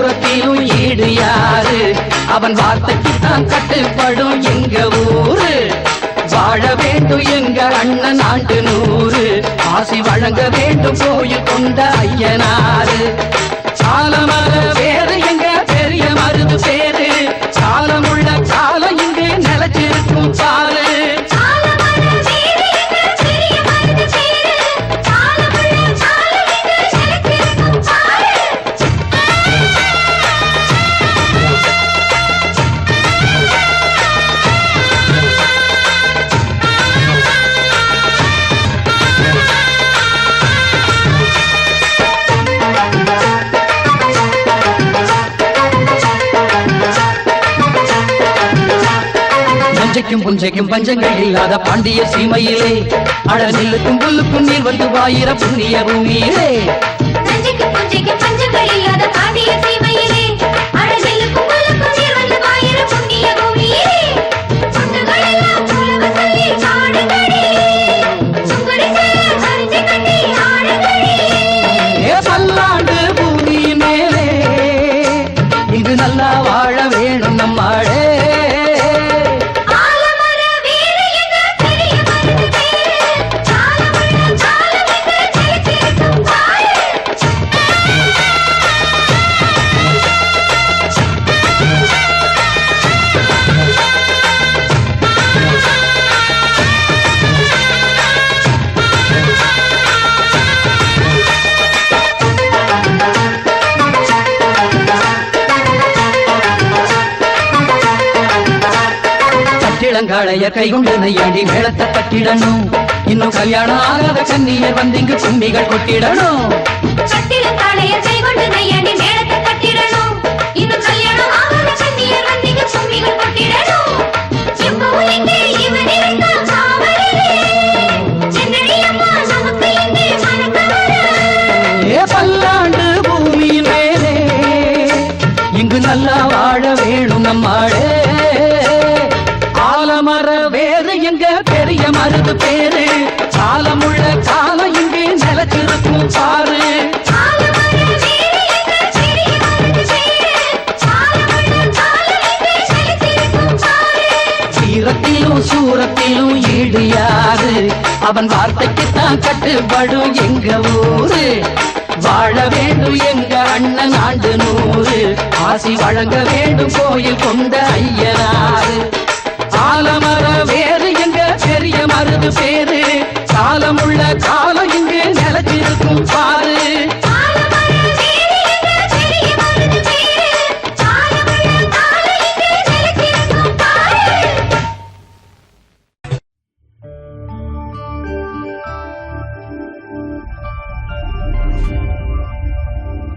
தூரத்திலும் ஈடு யாரு? அவன் வார்த்தைக்கு தான் கட்டுப்படும் எங்க ஊரு? வாழ வேண்டும் எங்க அண்ணன் ஆண்டு நூறு. ஆசி வழங்க வேண்டும் கோயில் கொண்ட ஐயனாறு தஞ்சைக்கும் புஞ்சைக்கும் பஞ்சங்கள் இல்லாத பாண்டிய சீமையிலே. அட நெல்லுக்கும் புல்லுக்கும் நீர் வந்து வாயிர புண்ணிய பூமியிலே. தஞ்சைக்கும் புஞ்சைக்கும் பஞ்சங்கள் இல்லாத பாண்டிய கட்டிடங்காளைய கைகொண்டு நையாடி மேளத்தை கட்டிடணும். இன்னும் கல்யாணம் ஆகாத கண்ணியர் வந்து இங்கு கும்மிகள் கொட்டிடணும் பல்லாண்டு பூமி மேலே இங்கு நல்லா வாழ வேணும் நம்மாளே. வேறு எங்க பெரிய மருது பேரு? காலமுள்ள காலம் இங்கே நிலச்சிருக்கும் பாரு சாலமுள்ள சீரத்திலும் சூரத்திலும் ஈடு யாரு அவன் வார்த்தைக்கு தான் கட்டுப்படும் எங்க ஊரு? வாழ வேண்டும் எங்க அண்ணன் ஆண்டு நூறு. ஆசி வழங்க வேண்டும் கோயில் கொண்ட